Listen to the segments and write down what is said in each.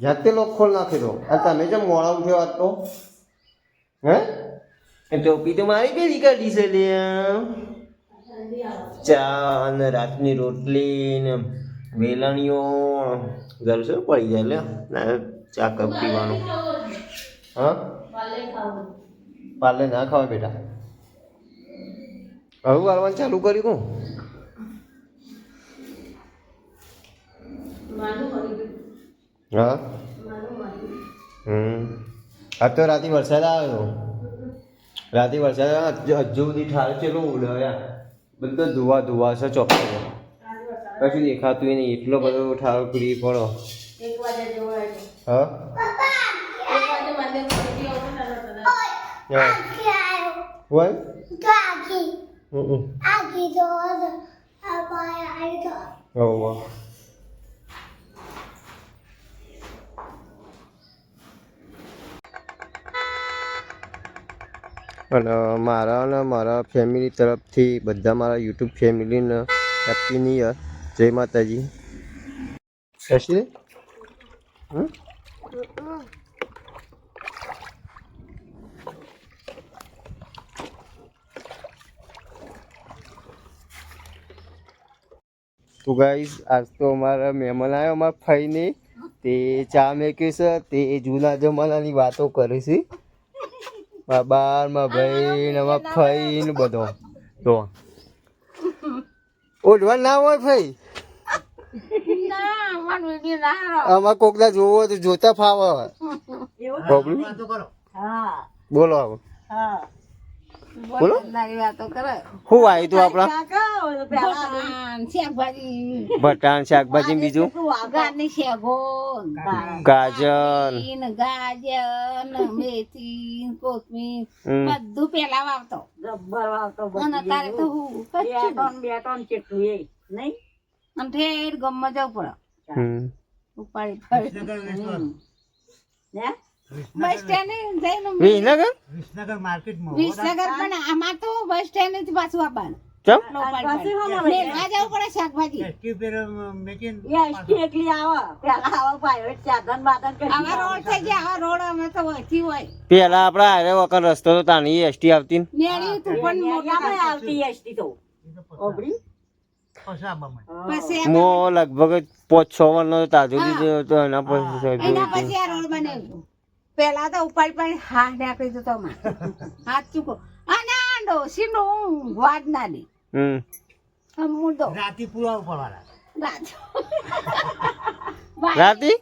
જાતે લોક ખોલ નાખી દો અને તમે જેમ મોડા ઉઠ્યો વાત તો. હે? એ ટોપી તો મારી પેલી કાઢી છે લે. ચા અને રાતની રોટલી ને વેલણીઓ. શું પડી જાય લે. ના, ચા કપ પીવાનું. હા? પાલે ના ખાવા બેટા. હવે વાળવાનું ચાલુ કર્યું હા? હમ. આજ તો રાતે વરસાદ આવ્યો. રાતે વરસાદ આવ્યો હજુ બધી ઠાર ચેલો ઉડાવ્યા. બધો ધુવા ધુવા છે ચોખ્ખો કશું દેખાતું નહીં. એટલો બધો ઠાર પીડી. પડો હા? હા હોય હમ હમ હોવ હોવ. અને મારા અને મારા ફેમિલી તરફથી બધા મારા યુટ્યુબ ફેમિલીને હેપી ન્યુ યર જય માતાજી. કશી હમ? તો ગાઈઝ આજ તો અમારા મહેમાન આવ્યો અમારા ફઈને. તે ચા મેક્યું છે તે જૂના જમાનાની વાતો કરે છે. મારા બાર મારા ભાઈ ને મારા ફઈ ને બધો. તો ઓઢવા ના હોય ફઈ આમાં કોકના જોવો હોય તો જોતા ફાવે. બોલો હવે. બોલો. શું આવ્યું તું આપણા? ભટાણ શાકભાજી. બીજું? ગાજર ગાજર. મેથી કોથમીર બધું પેલા વાવતો. અને અત્યારે તો હું એ નહીં. અને ઠેર ગમમાં જવું પડે. ઉપાડી ફરી બસ સ્ટેન્ડ જઈને વિસનગર? વિસનગર પણ આમાં તો બસ સ્ટેન્ડથી પાછું આવવાનું ચમ લેવા જવું પડે શાકભાજી. આવા. રોડ થઈ ગયા આવા રોડ અમે તો વહેતી હોય. પેલા આપડા હારે વખત રસ્તો તો તાની એસટી આવતી ને. મો લગભગ પાંચ છ વર્ષનો તાજો લીધો હતો એના પછી પેલા તો ઉપાડી પાડી હા નાખી દીધો અમારે. હાથ ચૂકો. અને આ સીનો નો વાદ ના દે હમ મુર્દો રાતી પુરાવ પડવાના. રાત. રાતી?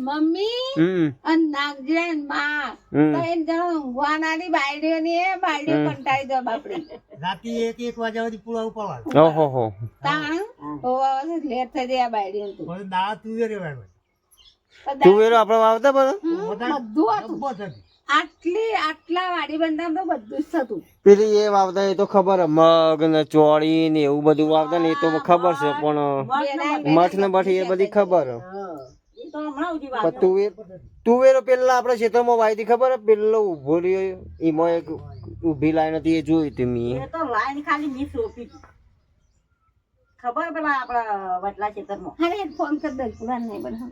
મમ્મી અને માં. કંટાળી દો બાપડી. રાતી એક એક વાગ્યા સુધી પુરાવ પડવાનું ઓહો હો તાણ? લેટ થઈ જાય બાયડી તો. દાડા તુવેર. તુવેરો આપણે વાવતા બધા? હતી. આટલી આટલા વાડી બંધામ તો બધું જ થતું. પેલી એ વાવતા એ તો ખબર હે, મગ ને ચોળી ને એવું બધું વાવતા ને એ તો ખબર છે પણ મઠ ને બઠ એ બધી ખબર. તુવેર તુવેરો પેલા આપડે ખેતરમાં વાવી હતી ખબર હે? પેલો ઊભો રહ્યો એમાં એક ઊભી લાઈન હતી એ જોઈ હતી મેં. અરે ફોન કરી દઉં પુરાણ નહીં આ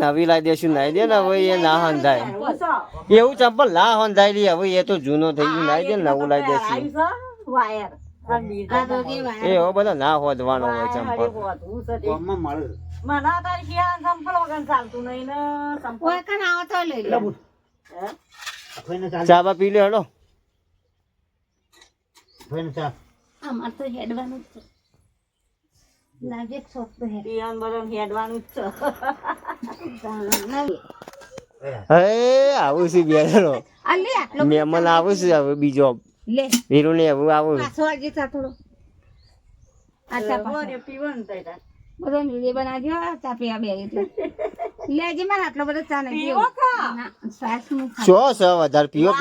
નવી લાવી દેશું નાઈ દે ને હવે એ ના હંધાય. એવું ચંપલ ના હંધાય લી હવે એ તો જૂનો થઈ ગયું નાઈ દે ને નવું લાવી દેશું આ તો જે વાયર. એ હવે બધો ના હોદવાનો હોય ચંપલ ગામમાં મળે. કોઈ કણ આવો તો લઈ લે. કોઈને ચાલ- ચા બા પી લે હડો. અમાર તો હેડવાનું જ છે. લાગે જ શોખ તો હેડ હે આવું છે બેનો મહેમાન આવું છે હવે બીજો. લે. વીરુ ને એવું આવું પાછો આજે તા થોડો. આચા પાછો. બધો વીડિયો બનાવજો ચા પીવા બે એટલે લેજે મારે આટલો બધો ચા નહીં પીવો ના સાસનું શો છે વધારે પીવો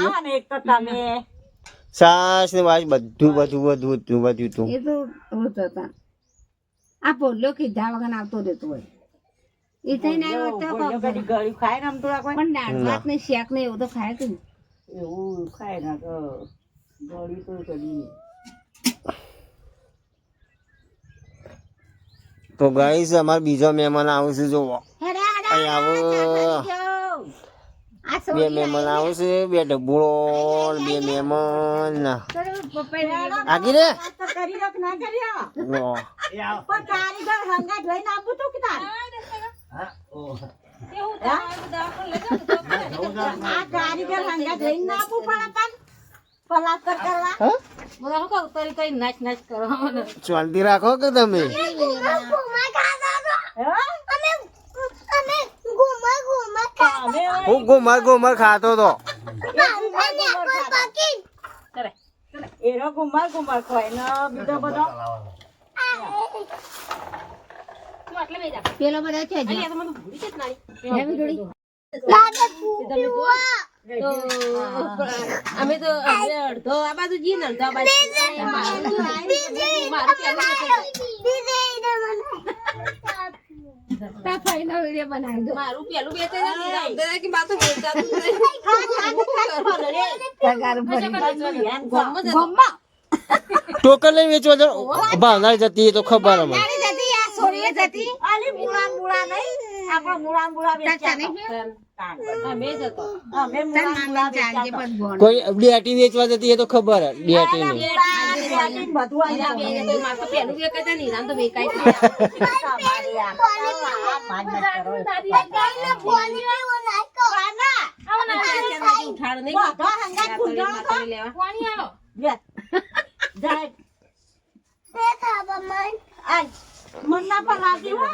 સાસ ને વાસ બધું બધું બધું બધું બધું. તું એ તો હોતો હતા આ પોલ્યો કીધા વગર આવતો રહેતો હોય. એ થઈને આવ્યો તો કોક પણ દાળ ભાત ને શેક ને એવું તો ખાય કે એવું ખાય ના તો ગળી તો કરી તો ગાઈસ અમાર બીજો મહેમાન આવશે જો હેડે, હેડે, આવો. બે મહેમાન આવશે બે ડબુડો બે મહેમાન. આગી રે? તો કરી રાખ ના કર્યા લો. એ આવો. પણ કારીગર હંગાત લઈને આપું તું કે તાર? હા, ઓહ. આ કારીગર હંગાત લઈને ના આપું પણ પણ પલાસ્તર કરવા? હા? બધા શું કહું, તરી તરી નાચ નાચ કરો? મને. રાખો કે તમે? હે? ઘુમર ઘુમર ખાતો તો એનો ઘુમર ઘુમર ખવાય ને બીજો બધો પેલો બધો છે જ. હે, વીજળી? અમે તો અડધો આ બાજુ જઈએ ને અડધો આ બાજુ બનાવી દો. મારું પેલું નથી રામદાદા કે બાતું જ ગોમમાં. ટોકન લઈ વેચવા જાવ? ભાવનાર જતી એ તો ખબર અમે જતી, આ સોરીએ જતી. આલી મૂળા મૂળા નહીં. આપણા મૂળા મૂળા વેચ્યા. કોઈ ડેટી વેચવા જતી એ તો ખબર ડેટી તો તો તો નહીં. મનના પર લાગી હો.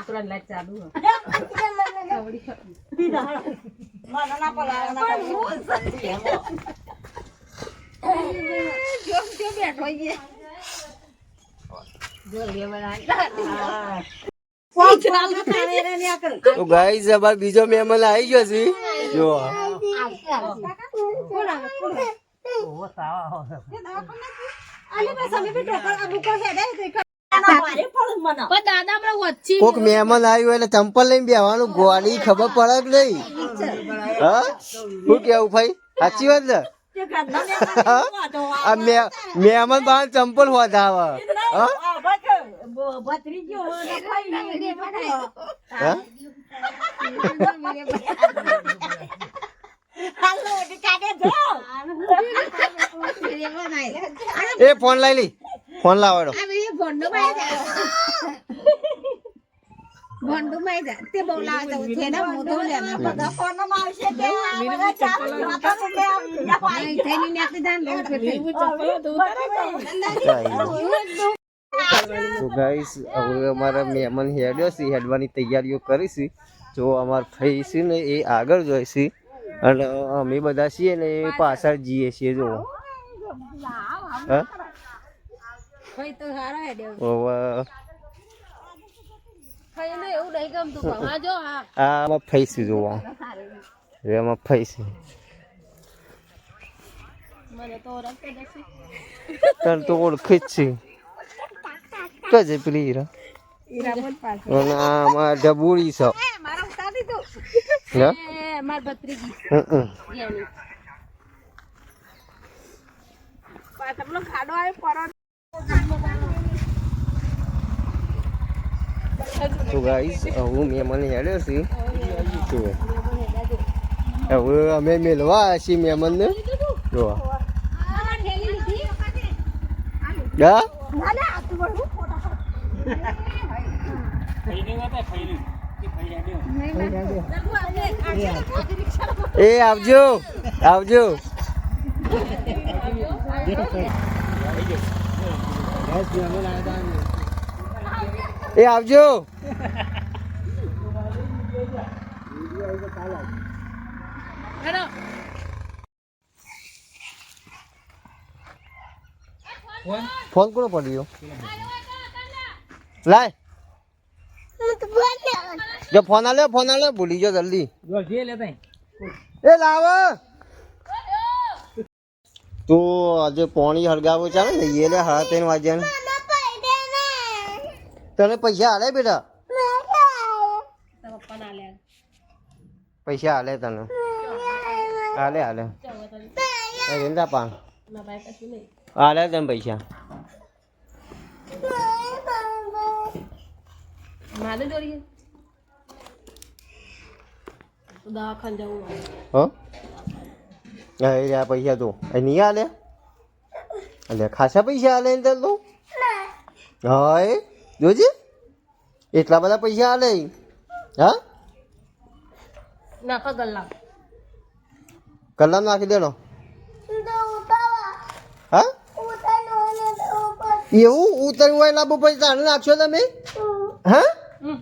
ચાલુ. મનના પર લાગી તો ગાઈઝ અમાર બીજો મહેમાન આવી ગયો છે. જો મહેમાન આવ્યું એટલે ચંપલ લઈને બેવાનું ગોળી ખબર પડે કે નહીં? હા? શું કેવું ભાઈ? સાચી વાત ને? તે ઘરના મહેમાન વાંધો આવે. આ મે- મહેમાન બહાર ચંપલ હોધાવે હા આ ભાઈ બ- ભત્રીજો ને ભાઈ ને વીડિયો બનાવ્યો. હા હાલો, ઓડી કાઢે જો. વીડિયો બનાવ્યો. એ ફોન લઈ ફોન આ વીડિયો ભંડો માં જાય. ભંડો માં જાય. તે બહુ લાવે તો છે ને લેના બધા ફોનમાં આવશે કે આ ચાલુ વાતો કે આ બીજા ભાઈ. નહીં થઈને નાખી દે ને લોટ તો ગાઈસ હવે અમારા મહેમાન હેડ્યો છે હેડવાની તૈયારીઓ કરીશી. જો અમાર ભાઈ છે ને એ આગળ જાય છે અને અમે બધા છીએ ને એ પાછળ જઈએ છીએ જો હા ભાઈ તો સારો હેડ્યો. એને એવું નહીં ગમતું પણ હા જો હા. આમાં ફઈ છે જોવા. હવે આમાં ફઈ છે મને તો ઓળખતો નથી. તને તો ઓળખે જ છે. કજે પેલી હીરા. અને આ આમાં ડબુડી છે. મારા ઉતારી દો હે? માર ભત્રીજી. હમ. એની તમને ખાડો આવ્યો પરત તો ગાઈસ હું મહેમાન હેડ્યો છે જુઓ. હવે અમે મેળવા છીએ મહેમાનને. જો હા? એ આવજો આવજો. એ આવજો. ફોન કોનો પડ્યો? લાય. જો ફોન આલે ફોન આલે ભૂલી જો જલ્દી એ લાવ. તો આજે પોણી હળગાવો ચાલે ને એ લે હા ત્રણ વાગ્યા તને પૈસા હાલે બેટા? પૈસા હાલે તને. હાલે હાલે અરે પાન. આલે તને પૈસા. મારે જોડીએ દવાખાને જવું હોય. હો? પૈસા તો. એ નહીં હાલે એટલે ખાસા પૈસા આલે ને તો? હા એ? જોજે. એટલા બધા પૈસા આલે. હા? નાખો ગલ્લા કલામ નાખી દેનો. હા? એવું ઉતરવું હોય લાંબુ પછી તાણે નાખશો તમે? હા હમ.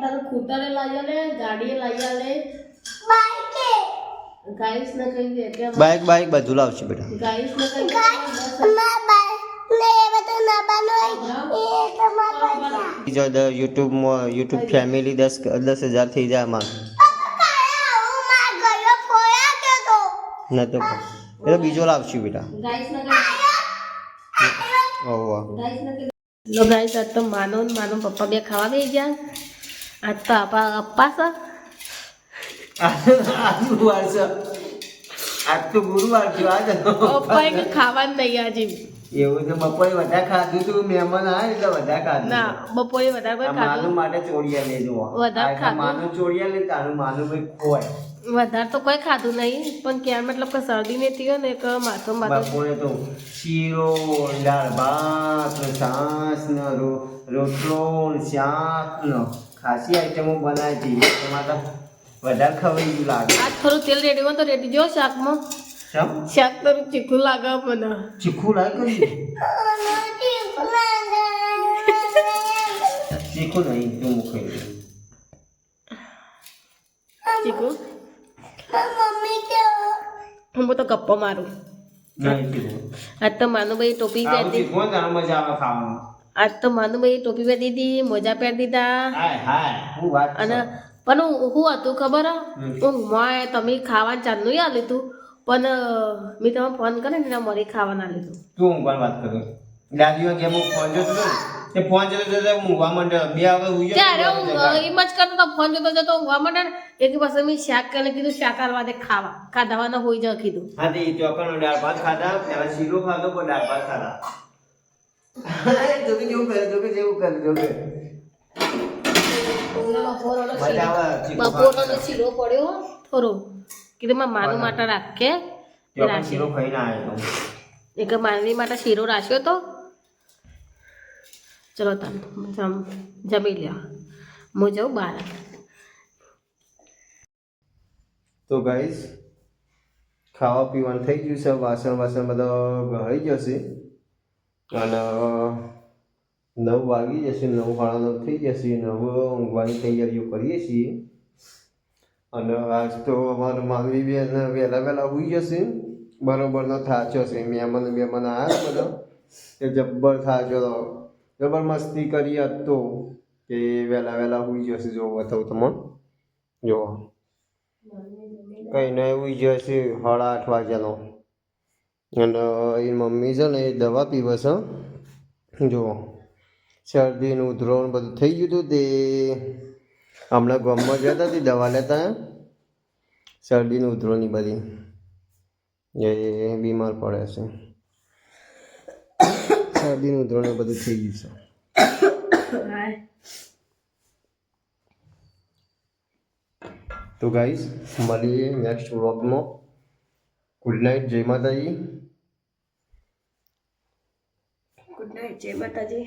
તારું ખૂટરે લાવી લઈ આલે. ગાઈસ ને કહી દે કે બાઈક બાઈક બધું લાવશે બેટા. ગાઈસ ને કહી દે જો યુટ્યુબમાં યુટ્યુબ ફેમિલી દસ દસ હજાર થઈ જાય આમાં. ન તો એટલે બીજો લાવશું બેટા. ગાઈસ ને ગાઈસ આજ તો માનો ને માનો પપ્પા બે ખાવા બેસી ગયા. આજ તો આપા અપ્પા છે ગુરુવાર છે આજ તો ગુરુવાર છે આજ પપ્પા કે ખાવાનું નહીં આજે એવું તો બપોરે વધારે ખાધું તું મહેમાન આવે એટલે વધારે ખાધું ના બપોરે વધારે કોઈ ખાધું માનું માટે ચોળિયા લેજો વધારે ખાધું. માનું ચોળિયા લે તારું માનું ભાઈ ખોય વધારે તો કોઈ ખાધું નહીં પણ ક્યાં મતલબ કે શરદી ને થયો ને કે માથો માથો બપોરે તો શીરો દાળ ભાત ને રો- રોટલો ને શાક ને ખાસી આઈટમો બનાવી હતી. એમાં તો વધારે ખવાઈ ગયું લાગે. આજ થોડું તેલ રેડી હોય તો રેડી જો શાકમાં. શાક તો ચીખું લાગે મને. ચીખું લાગે? ચીખું નહીં તું મૂકી દે. હું તો ગપ્પો મારું. આ તો માનુભાઈ ટોપી જાય મજા આવે ખાવાનું આજ તો માનુભાઈ ટોપી પહેરી દીધી મોજા પહેરી દીધા. હાય હાય હું. અને પણ હું હું હતું ખબર? હું હમ. તમે ખાવાનું ચાંદનું આ લીધું પણ મેં તમે ફોન કર્યો ને મરી ખાવાના લીધું તું. ઊંઘવાની વાત કરું? દાદીઓ જેમ હું ફોન જોતો હતો તે ફોન જોતો જોતો ઊંઘવા માંડ્યો. બે હવે ઉઈ ત્યારે હું એમ જ કરતો તો ફોન જોતો જતો ઊંઘવા ને એક પાસે મેં શાક કરીને કીધું શાક આલવા દે ખાવા. ખાધાવાના હોઈ જ કીધું. હા તે ચોખાનો દાળ ભાત ખાધા પેલા શીરો ખાધો પણ દાળ ભાત ખાધા. કરે જોકે જેવું કરે. બપોરનો શીરો પડ્યો થોડો. કીધું મારા માનું માટે રાખે શીરો ખાઈને આવ્યો એક માનવી માટે શીરો રાખ્યો તો? ચલો તમે જમ જમી લ્યો. હું જાઉં બહાર. તો ગાઈસ ખાવા પીવાનું થઈ ગયું છે. વાસણ વાસણ બધા ગળી જશે અને નવ વાગી જશે નવ સાડા નવ થઈ જશે નવ ઊંઘવાની તૈયારીઓ કરીએ છીએ. અને આજ તો અમારું માનવી બેન વહેલા વહેલા હોઈ જશે. બરોબરનો થાચો છે મહેમાન મહેમાન આવ્યા બધા. કે જબ્બર થાચો હતો જબર મસ્તી કરી હતો કે વહેલા વહેલા હોઈ જશે જો બતાવું તમને. જો. કઈ નહીં ઉઈ જશે સાડા આઠ વાગ્યાનો. અને એ મમ્મી છે ને એ દવા પીવે છે જુઓ શરદીનું ઉધરોણ બધું થઈ ગયું હતું તે હમણાં ગામમાં ગયા હતા તે દવા લેતા શરદીનું ઉધરોની બધી એ બીમાર પડે છે શરદીનું ઉધરોણ બધું થઈ ગયું છે તો ગાઈઝ મળીએ નેક્સ્ટ વ્લોગમાં ગુડ નાઇટ જય માતાજી ગુડ નાઇટ જય માતાજી